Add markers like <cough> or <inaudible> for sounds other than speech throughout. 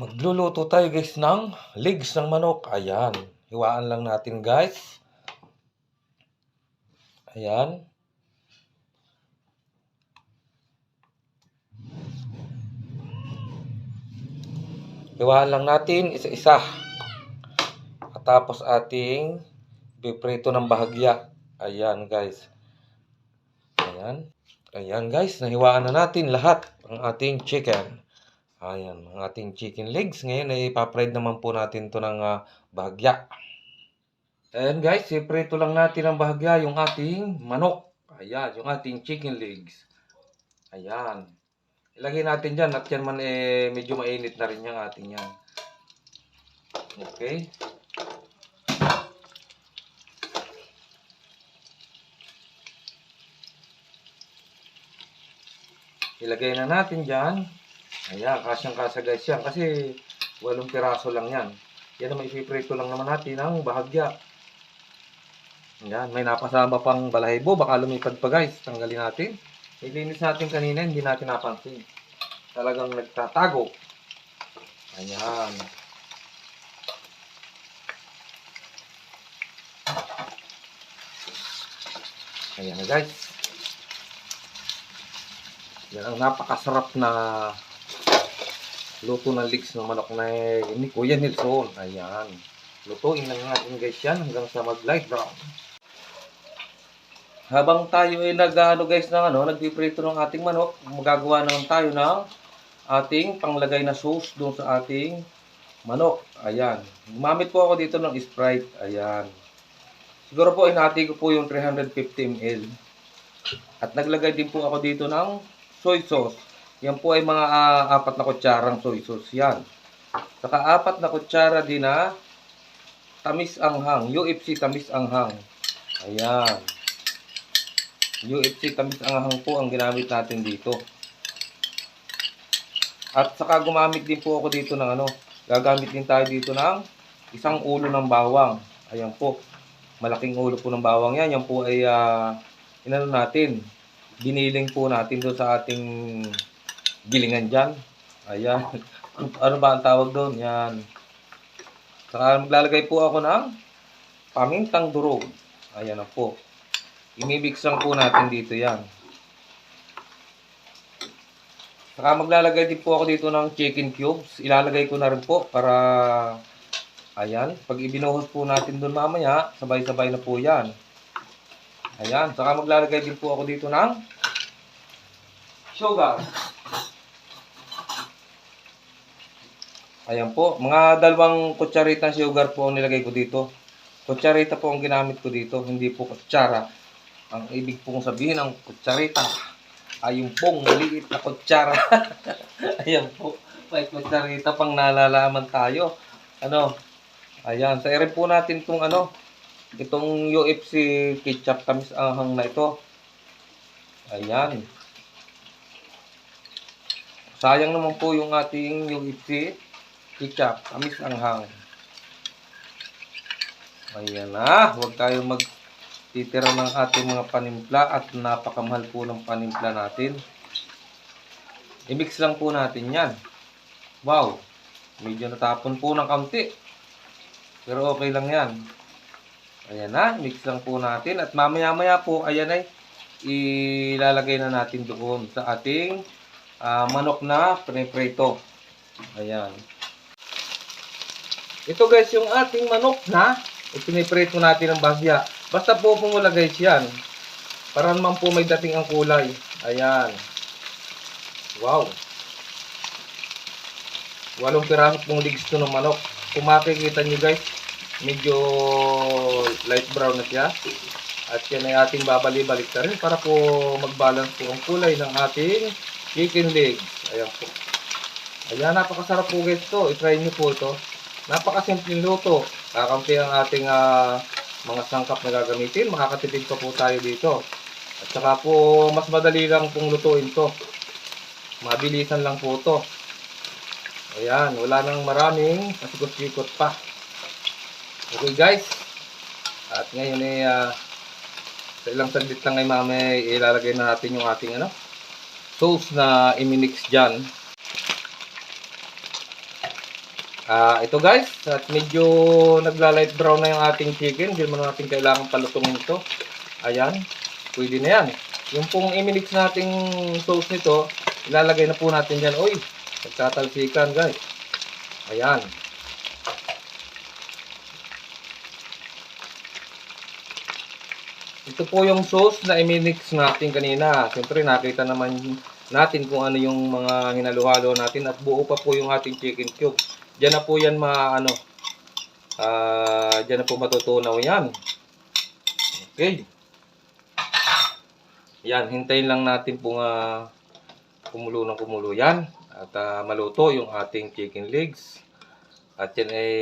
Magluluto tayo guys ng legs ng manok. Ayan. Hiwaan lang natin guys. Ayan. Hiwaan lang natin isa-isa. At tapos ating piprito ng bahagya. Ayan guys. Ayan. Ayan guys. Nahiwaan na natin lahat ang ating chicken. Ayan, ang ating chicken legs. Ngayon ay ipapride naman po natin to ng ah, bahagya. Ayan guys, iprito lang natin ang bahagya yung ating manok. Ayan, yung ating chicken legs. Ayan. Ilagay natin dyan at yan man eh medyo mainit na rin yung ating yan. Okay. Ilagay na natin dyan. Ayan, kasyang kasa guys yan. Kasi walong piraso lang yan. Yan ang ipiprito lang naman natin ang bahagya. Ayan, may napasama pang balahibo. Baka lumipad pa guys. Tanggalin natin. Ilinis natin kanina, hindi natin napansin. Talagang nagtatago. Ayan. Ayan na guys. Yan ang napakasarap na luto ng legs ng manok na ni Kuya Nelson. Ayan. Lutuin lang natin guys yan hanggang sa mag-light brown. Habang tayo ay nag-ano guys ng ano, nagpiprito ng ating manok, magagawa naman tayo ng ating panglagay na sauce doon sa ating manok. Ayan. Gumamit po ako dito ng Sprite. Ayan. Siguro po inati ko po yung 350 ml. At naglagay din po ako dito ng soy sauce. Yan po ay mga ah, apat na kutsarang soy sauce yan. Saka apat na kutsara din na tamis anghang. UFC tamis anghang. Ayan. UFC tamis anghang po ang ginamit natin dito. At saka gumamit din po ako dito ng ano, gagamit din tayo dito ng isang ulo ng bawang. Ayan po. Malaking ulo po ng bawang yan. Yan po ay ah, inano natin. Giniling po natin doon sa ating gilingan dyan. Ayan. <laughs> ano ba ang tawag doon? Yan. Saka maglalagay po ako ng pamintang durog. Ayan na po. Imimix lang po natin dito yan. Saka maglalagay din po ako dito ng chicken cubes. Ilalagay ko na rin po para ayan. Pag ibinuhos po natin doon mamaya, sabay-sabay na po yan. Ayan. Saka maglalagay din po ako dito ng sugar. Ayan po. Mga dalawang kutsarita sugar po ang nilagay ko dito. Kutsarita po ang ginamit ko dito. Hindi po kutsara. Ang ibig pong sabihin ng kutsarita ay yung pong maliit na kutsara. <laughs> Ayan po. May kutsarita pang nalalaman tayo. Ano? Ayan. Sa rin po natin itong ano. Itong UFC ketchup tamis anghang na ito. Ayan. Sayang naman po yung ating UFC ketchup tamis anghang. Ayan na. Huwag tayo mag titira ng ating mga panimpla at napakamahal po ng panimpla natin. I-mix lang po natin yan. Wow! Medyo natapon po ng kaunti. Pero okay lang yan. Ayan na, mix lang po natin. At mamaya-maya po, ayan ay ilalagay na natin doon sa ating ah, manok na piniprito. Ayan. Ito guys, yung ating manok na ipiniprito natin ng bahya. Basta po pumula guys yan. Para naman po may dating ang kulay. Ayan. Wow. Walong piraso pong legs to ng manok. Kung makikita nyo guys, medyo light brown na siya. At yan ay ating babali-balik na rin para po mag-balance po ang kulay ng ating chicken legs. Ayan po. Ayan, napakasarap po guys to. I-try nyo po ito. Napakasimpleng luto. Kakampi ang ating ah, mga sangkap na gagamitin. Makakatipid pa po tayo dito. At saka po, mas madali lang pong lutuin to. Mabilisan lang po to. Ayan, wala nang maraming pasikot-sikot pa. Okay guys. At ngayon ay ah, sa ilang saglit lang ay mamaya ilalagay na natin yung ating ano, sauce na iminix dyan. Ah, ito guys, at medyo nagla-light brown na yung ating chicken. Hindi mo natin kailangan palutungin ito. Ayan, pwede na yan. Yung pong iminix nating sauce nito, ilalagay na po natin dyan. Uy, nagtatalsikan guys. Ayan. Ito po yung sauce na iminix natin kanina. Siyempre nakita naman natin kung ano yung mga hinaluhalo natin at buo pa po yung ating chicken cube. Diyan na po yan ma ano. Ah, diyan na po matutunaw yan. Okay. Yan, hintayin lang natin po nga kumulo ng kumulo yan at ah, maluto yung ating chicken legs. At yan ay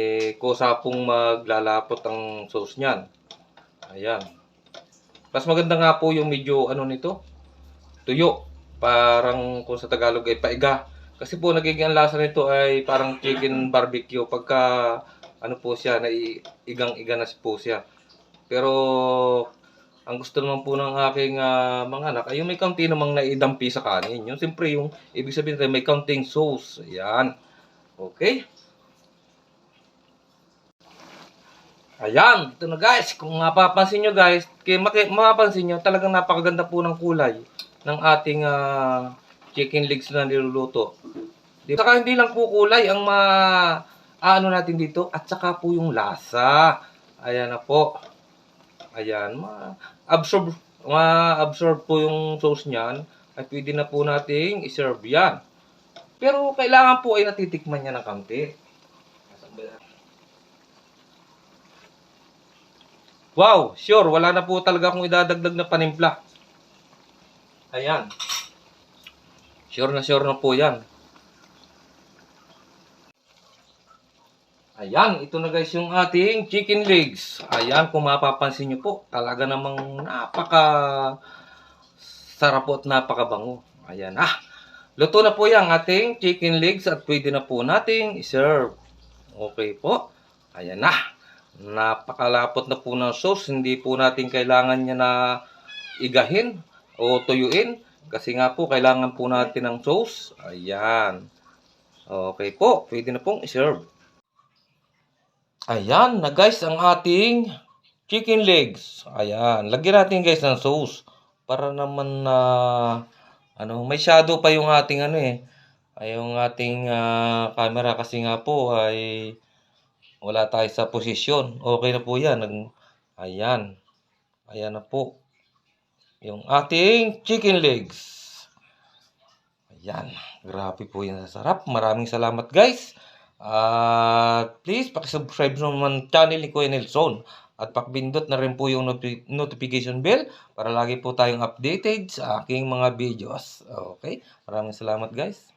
kusa pong maglalapot ang sauce niyan. Ayan. Mas maganda nga po yung medyo ano nito, tuyo. Parang kung sa Tagalog ay paiga. Kasi po nagiging ang lasa nito ay parang chicken barbecue pagka ano po siya, naiigang-iga na po siya. Pero ang gusto naman po ng aking ah, mga anak ay yung may kaunti namang naidampi sa kanin. Yung siyempre yung ibig sabihin tayo may counting sauce. Ayan. Okay? Ayan, ito na guys. Kung mapapansin nyo guys, kaya mapapansin nyo, talagang napakaganda po ng kulay ng ating ah, chicken legs na niluluto. Di Saka hindi lang po kulay ang ma ano natin dito at saka po yung lasa. Ayan na po. Ayan, ma-absorb ma-absorb po yung sauce niyan at pwede na po nating i-serve yan. Pero kailangan po ay natitikman niya ng kaunti. Wow, sure, wala na po talaga akong idadagdag na panimpla. Ayan. Sure na sure na po yan. Ayan, ito na guys yung ating chicken legs. Ayan, kung mapapansin nyo po, talaga namang napaka sarap po at napakabango. Ayan, ah, luto na po yung ating chicken legs at pwede na po nating i-serve. Okay po. Ayan na. Napakalapot na po ng sauce. Hindi po natin kailangan niya na igahin o tuyuin. Kasi nga po, kailangan po natin ng sauce. Ayan. Okay po. Pwede na pong i-serve. Ayan na guys ang ating chicken legs. Ayan. Lagyan natin guys ng sauce. Para naman na ano, may shadow pa yung ating ano eh. Ay yung ating ah, camera kasi nga po ay wala tayo sa posisyon. Okay na po yan. Nag, ayan. Ayan na po. Yung ating chicken legs. Ayan. Grabe po sa sarap. Maraming salamat guys. At please, pakisubscribe naman channel ni Kuya Nelson. At pakbindot na rin po yung noti- notification bell para lagi po tayong updated sa aking mga videos. Okay? Maraming salamat guys.